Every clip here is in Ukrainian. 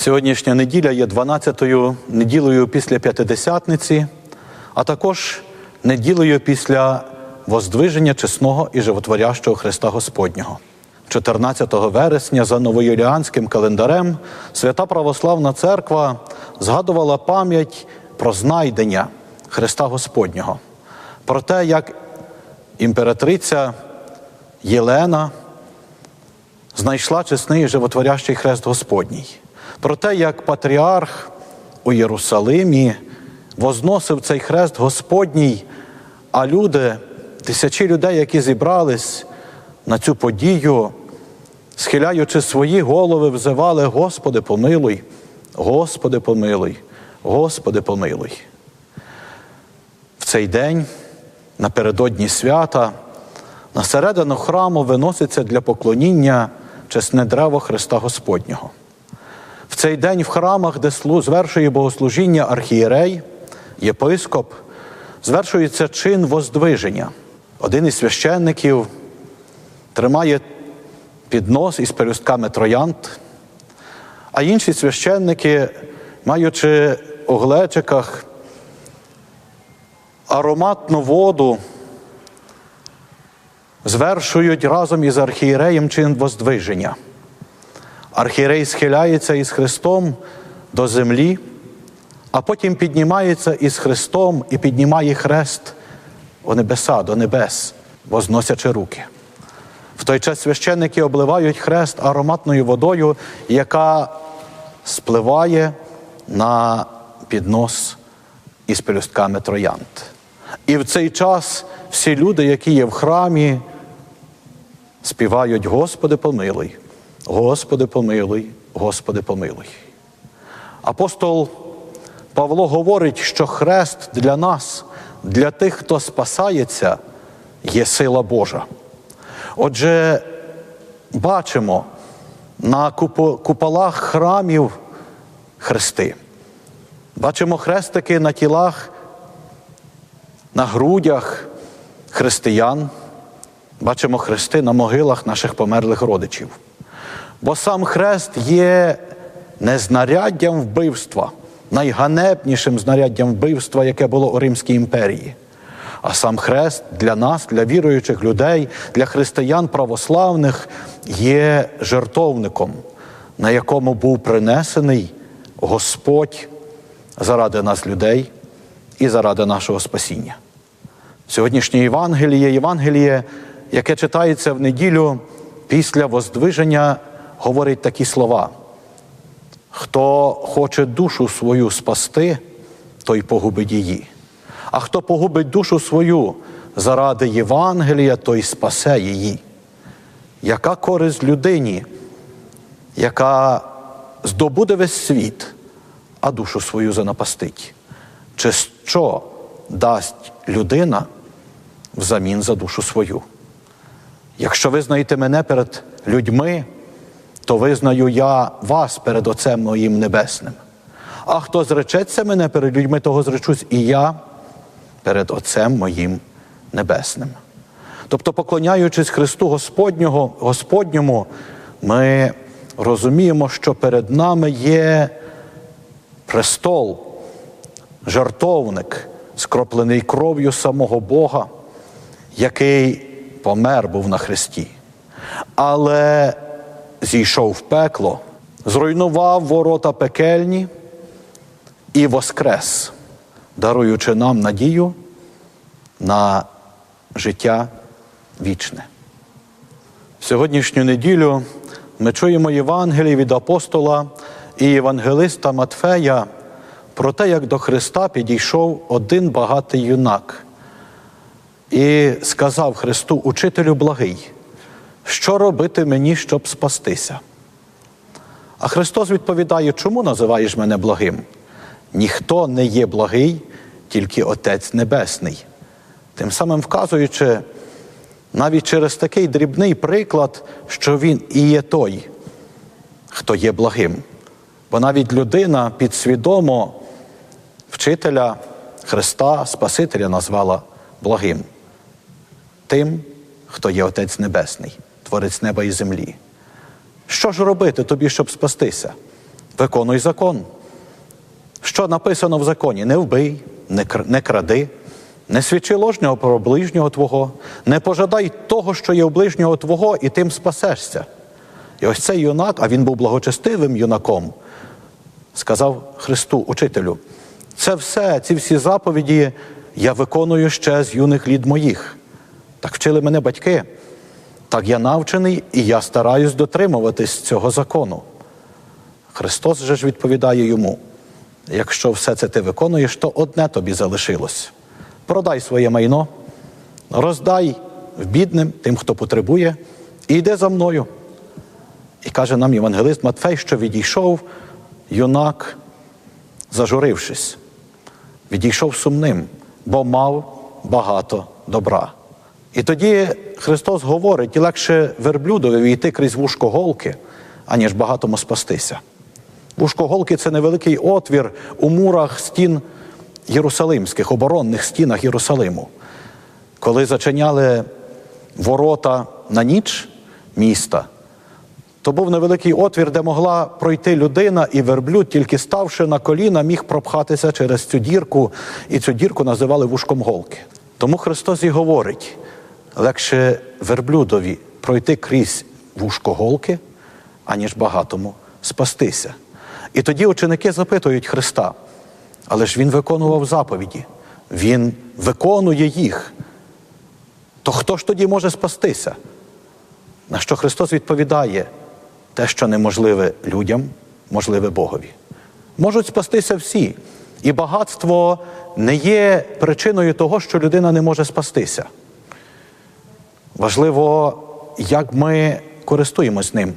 Сьогоднішня неділя є 12-ю неділею після П'ятидесятниці, а також неділею після воздвиження чесного і животворящого Христа Господнього. 14 вересня за новоюліанським календарем Свята Православна Церква згадувала пам'ять про знайдення Христа Господнього, про те, як імператриця Єлена знайшла чесний і животворящий хрест Господній. Про те, як патріарх у Єрусалимі возносив цей хрест Господній, а люди, тисячі людей, які зібрались на цю подію, схиляючи свої голови, взивали Господи, помилуй, Господи, помилуй, Господи, помилуй. В цей день, напередодні свята, на середину храму виноситься для поклоніння чесне древо Христа Господнього. В цей день в храмах, де звершує богослужіння архієрей, єпископ, звершується чин воздвиження. Один із священників тримає піднос із пелюстками троянд, а інші священники, маючи у глечиках ароматну воду, звершують разом із архієреєм чин воздвиження. Архієрей схиляється із Христом до землі, а потім піднімається із Христом і піднімає хрест у небеса, до небес, возносячи руки. В той час священники обливають хрест ароматною водою, яка спливає на піднос із пелюстками троянд. І в цей час всі люди, які є в храмі, співають Господи, помилуй, Господи, помилуй, Господи, помилуй. Апостол Павло говорить, що хрест для нас, для тих, хто спасається, є сила Божа. Отже, бачимо на купо- куполах храмів хрести. Бачимо хрестики на тілах, на грудях християн. Бачимо хрести на могилах наших померлих родичів. Бо сам хрест є не знаряддям вбивства, найганебнішим знаряддям вбивства, яке було у Римській імперії. А сам хрест для нас, для віруючих людей, для християн православних є жертовником, на якому був принесений Господь заради нас людей і заради нашого спасіння. Сьогоднішнє Євангеліє, Євангеліє, яке читається в неділю після воздвиження, говорить такі слова. Хто хоче душу свою спасти, той погубить її. А хто погубить душу свою заради Євангелія, той спасе її. Яка користь людині, яка здобуде весь світ, а душу свою занапастить? Чи що дасть людина взамін за душу свою? Якщо визнаєте мене перед людьми, то визнаю я вас перед Отцем моїм Небесним. А хто зречеться мене перед людьми, того зречусь і я перед Отцем моїм Небесним. Тобто, поклоняючись Христу Господнього, Господньому, ми розуміємо, що перед нами є престол, жартовник, скроплений кров'ю самого Бога, який помер був на Христі. Але зійшов в пекло, зруйнував ворота пекельні і воскрес, даруючи нам надію на життя вічне. Сьогоднішню неділю ми чуємо Євангелії від апостола і євангелиста Матфея про те, як до Христа підійшов один багатий юнак і сказав Христу, учителю благий, що робити мені, щоб спастися? А Христос відповідає, чому називаєш мене благим? Ніхто не є благий, тільки Отець Небесний. Тим самим вказуючи навіть через такий дрібний приклад, що Він і є той, хто є благим. Бо навіть людина підсвідомо вчителя Христа, Спасителя назвала благим. Тим, хто є Отець Небесний, Творець неба і землі. Що ж робити тобі, щоб спастися? виконуй закон. Що написано в законі? Не вбий, не кради, не свідчи ложнього про ближнього Твого, не пожадай того, що є у ближнього Твого, і тим спасешся. І ось цей юнак, а він був благочестивим юнаком, сказав Христу, учителю, це все, ці всі заповіді я виконую ще з юних літ моїх. Так вчили мене батьки. Так я навчений, і я стараюсь дотримуватись цього закону. Христос же ж відповідає йому: якщо все це ти виконуєш, то одне тобі залишилось. Продай своє майно, роздай бідним, тим, хто потребує, і йди за мною. І каже нам євангелист Матфей, що відійшов юнак, зажурившись, відійшов сумним, бо мав багато добра. І тоді Христос говорить, легше верблюдові війти крізь вушко голки, аніж багатому спастися. Вушко голки це невеликий отвір у мурах стін Єрусалимських, оборонних стінах Єрусалиму. Коли зачиняли ворота на ніч міста, то був невеликий отвір, де могла пройти людина, і верблюд, тільки ставши на коліна, міг пропхатися через цю дірку, і цю дірку називали вушком голки. Тому Христос і говорить: легше верблюдові пройти крізь вушко голки, аніж багатому спастися. І тоді ученики запитують Христа, але ж Він виконував заповіді, Він виконує їх. То хто ж тоді може спастися? На що Христос відповідає, те, що неможливе людям, можливе Богові. Можуть спастися всі. І багатство не є причиною того, що людина не може спастися. Важливо, як ми користуємось ним,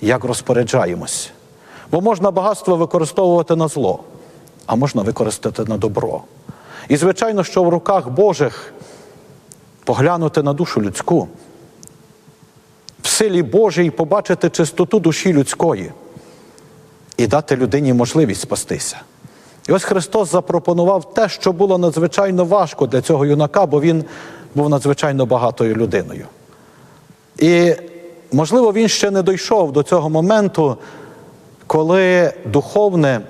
як розпоряджаємось. Бо можна багатство використовувати на зло, а можна використати на добро. І, звичайно, що в руках Божих поглянути на душу людську, в силі Божій побачити чистоту душі людської і дати людині можливість спастися. І ось Христос запропонував те, що було надзвичайно важко для цього юнака, бо він був надзвичайно багатою людиною. І, можливо, він ще не дійшов до цього моменту, коли духовне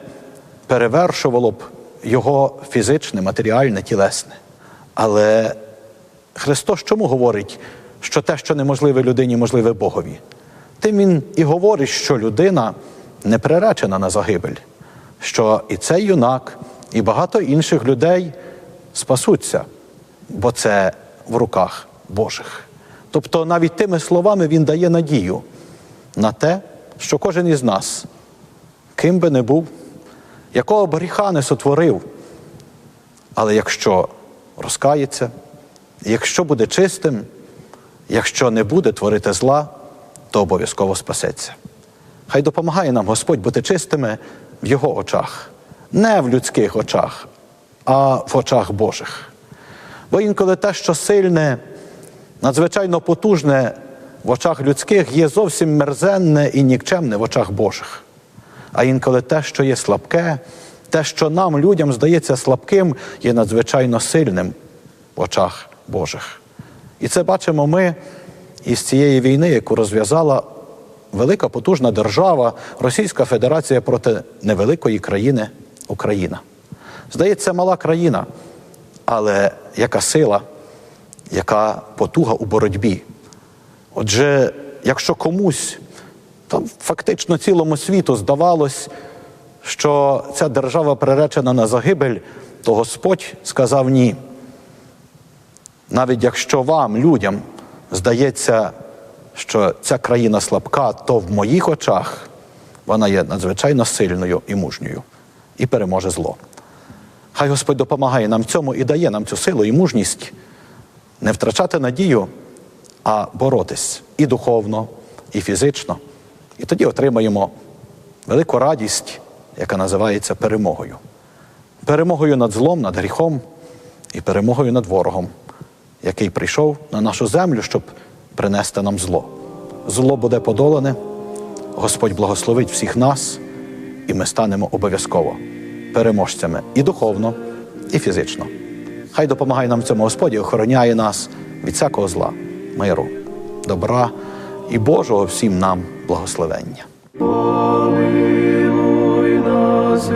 перевершувало б його фізичне, матеріальне, тілесне. Але Христос чому говорить, що те, що неможливе людині, можливе Богові? Тим він і говорить, що людина не приречена на загибель, що і цей юнак, і багато інших людей спасуться, бо це в руках Божих. Тобто навіть тими словами він дає надію на те, що кожен із нас, ким би не був, якого б гріха не сотворив, але якщо розкається, якщо буде чистим, якщо не буде творити зла, то обов'язково спасеться. Хай допомагає нам Господь бути чистими в Його очах, не в людських очах, а в очах Божих. Бо інколи те, що сильне, надзвичайно потужне в очах людських, є зовсім мерзенне і нікчемне в очах Божих. А інколи те, що є слабке, те, що нам, людям, здається слабким, є надзвичайно сильним в очах Божих. І це бачимо ми із цієї війни, яку розв'язала велика потужна держава, Російська Федерація проти невеликої країни Україна. Здається, мала країна, але яка сила, яка потуга у боротьбі. Отже, якщо комусь, там фактично цілому світу здавалось, що ця держава приречена на загибель, то Господь сказав ні. Навіть якщо вам, людям, здається, що ця країна слабка, то в моїх очах вона є надзвичайно сильною і мужньою і переможе зло. Хай Господь допомагає нам цьому і дає нам цю силу і мужність не втрачати надію, а боротись і духовно, і фізично. І тоді отримаємо велику радість, яка називається перемогою. Перемогою над злом, над гріхом і перемогою над ворогом, який прийшов на нашу землю, щоб принести нам зло. Зло буде подолане, Господь благословить всіх нас, і ми станемо обов'язково переможцями і духовно, і фізично. Хай допомагає нам в цьому Господі, охороняє нас від всякого зла, миру, добра і Божого всім нам благословення. Помилуй нас,